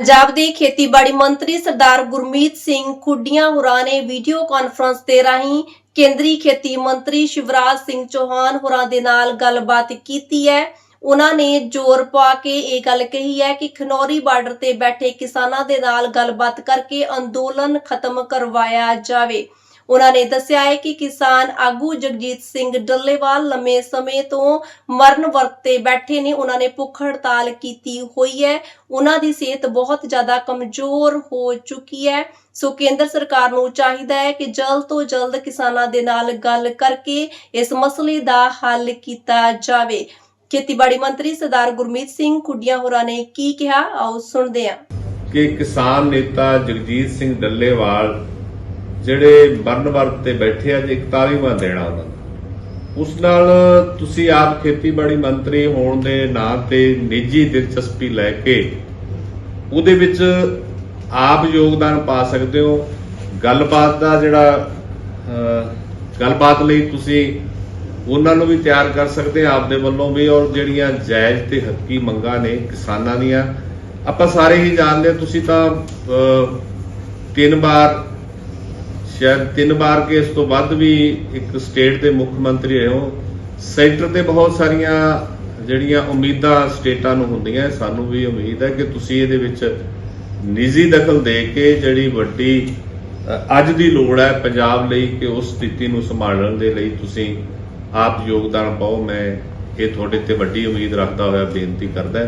ਪੰਜਾਬ ਦੇ ਖੇਤੀਬਾੜੀ ਮੰਤਰੀ ਸਰਦਾਰ ਗੁਰਮੀਤ ਸਿੰਘ ਖੁੱਡੀਆਂ ਹੋਰਾਂ ਨੇ ਵੀਡੀਓ ਕਾਨਫਰੰਸ ਦੇ ਰਾਹੀਂ ਕੇਂਦਰੀ ਖੇਤੀ ਮੰਤਰੀ ਸ਼ਿਵਰਾਜ ਸਿੰਘ ਚੌਹਾਨ ਹੋਰਾਂ ਦੇ ਨਾਲ ਗੱਲਬਾਤ ਕੀਤੀ ਹੈ। ਉਹਨਾਂ ਨੇ ਜ਼ੋਰ ਪਾ ਕੇ ਇਹ ਗੱਲ ਕਹੀ ਹੈ ਕਿ ਖਨੌਰੀ ਬਾਰਡਰ ਤੇ ਬੈਠੇ ਕਿਸਾਨਾਂ ਦੇ ਨਾਲ ਗੱਲਬਾਤ ਕਰਕੇ ਅੰਦੋਲਨ ਖਤਮ ਕਰਵਾਇਆ ਜਾਵੇ। ਉਹਨਾਂ ਨੇ ਦੱਸਿਆ ਹੈ ਕਿ ਕਿਸਾਨ ਆਗੂ ਜਗਜੀਤ ਸਿੰਘ ਡੱਲੇਵਾਲ ਲੰਮੇ ਸਮੇਂ ਤੋਂ ਮਰਨ ਵਰਤ ਬੈਠੇ ਨੇ। ਉਹਨਾਂ ਨੇ ਭੁੱਖ ਹੜਤਾਲ ਕੀਤੀ ਹੋਈ ਹੈ। ਉਹਨਾਂ ਦੀ ਸਿਹਤ ਬਹੁਤ ਜ਼ਿਆਦਾ ਕਮਜ਼ੋਰ ਹੋ ਚੁੱਕੀ ਹੈ। ਸੋ ਕੇਂਦਰ ਸਰਕਾਰ ਨੂੰ ਚਾਹੀਦਾ ਹੈ ਕਿ ਜਲਦ ਤੋਂ ਜਲਦ ਕਿਸਾਨਾਂ ਦੇ ਨਾਲ ਗੱਲ ਕਰਕੇ ਇਸ ਮਸਲੇ ਦਾ ਹੱਲ ਕੀਤਾ ਜਾਵੇ। ਖੇਤੀਬਾੜੀ ਮੰਤਰੀ ਸਰਦਾਰ ਗੁਰਮੀਤ ਸਿੰਘ ਖੁੱਡੀਆਂ ਹੋਰਾਂ ਨੇ ਕੀ ਕਿਹਾ? ਆਓ ਸੁਣਦੇ ਹਾਂ। ਕਿ ਕਿਸਾਨ ਨੇਤਾ ਜਗਜੀਤ ਸਿੰਘ ਡੱਲੇਵਾਲ ਜਿਹੜੇ ਮਰਨ ਵਰਤ ਤੇ ਬੈਠੇ ਆ ਜੇ 41ਵਾਂ ਦੇਣਾ ਉਹਨਾਂ ਦਾ ਉਸ ਨਾਲ ਤੁਸੀਂ ਆਪ ਖੇਤੀਬਾੜੀ ਮੰਤਰੀ ਹੋਣ ਦੇ ਨਾਂ ਤੇ ਨਿੱਜੀ ਦਿਲਚਸਪੀ ਲੈ ਕੇ ਉਹਦੇ ਵਿੱਚ ਆਪ ਯੋਗਦਾਨ ਪਾ ਸਕਦੇ ਹੋ। ਗੱਲਬਾਤ ਦਾ ਜਿਹੜਾ ਗੱਲਬਾਤ ਲਈ ਤੁਸੀਂ ਉਹਨਾਂ ਨੂੰ ਵੀ ਤਿਆਰ ਕਰ ਸਕਦੇ ਆ ਆਪਦੇ ਵੱਲੋਂ ਵੀ ਔਰ ਜਿਹੜੀਆਂ ਜਾਇਜ਼ ਤੇ ਹੱਕੀ ਮੰਗਾਂ ਨੇ ਕਿਸਾਨਾਂ ਦੀਆਂ। ਆਪਾਂ ਸਾਰੇ ਹੀ ਜਾਣਦੇ ਹਾਂ, ਤੁਸੀਂ ਤਾਂ ਤਿੰਨ ਵਾਰ ਸ਼ਾਇਦ ਤਿੰਨ ਵਾਰ ਕੇ ਇਸ ਤੋਂ ਵੱਧ ਵੀ ਇੱਕ ਸਟੇਟ ਦੇ ਮੁੱਖ ਮੰਤਰੀ ਰਹੇ ਹੋ। ਸੈਂਟਰ ਤੇ ਬਹੁਤ ਸਾਰੀਆਂ ਜਿਹੜੀਆਂ ਉਮੀਦਾਂ ਸਟੇਟਾਂ ਨੂੰ ਹੁੰਦੀਆਂ, ਸਾਨੂੰ ਵੀ ਉਮੀਦ ਹੈ ਕਿ ਤੁਸੀਂ ਇਹਦੇ ਵਿੱਚ ਨਿੱਜੀ ਦਖਲ ਦੇ ਕੇ ਜਿਹੜੀ ਵੱਡੀ ਅੱਜ ਦੀ ਲੋੜ ਹੈ ਪੰਜਾਬ ਲਈ ਕਿ ਉਸ ਸਥਿਤੀ ਨੂੰ ਸੰਭਾਲਣ ਦੇ ਲਈ ਤੁਸੀਂ ਆਪ ਯੋਗਦਾਨ ਪਾਓ। ਮੈਂ ਇਹ ਤੁਹਾਡੇ ਤੇ ਵੱਡੀ ਉਮੀਦ ਰੱਖਦਾ ਹੋਇਆ ਬੇਨਤੀ ਕਰਦਾ।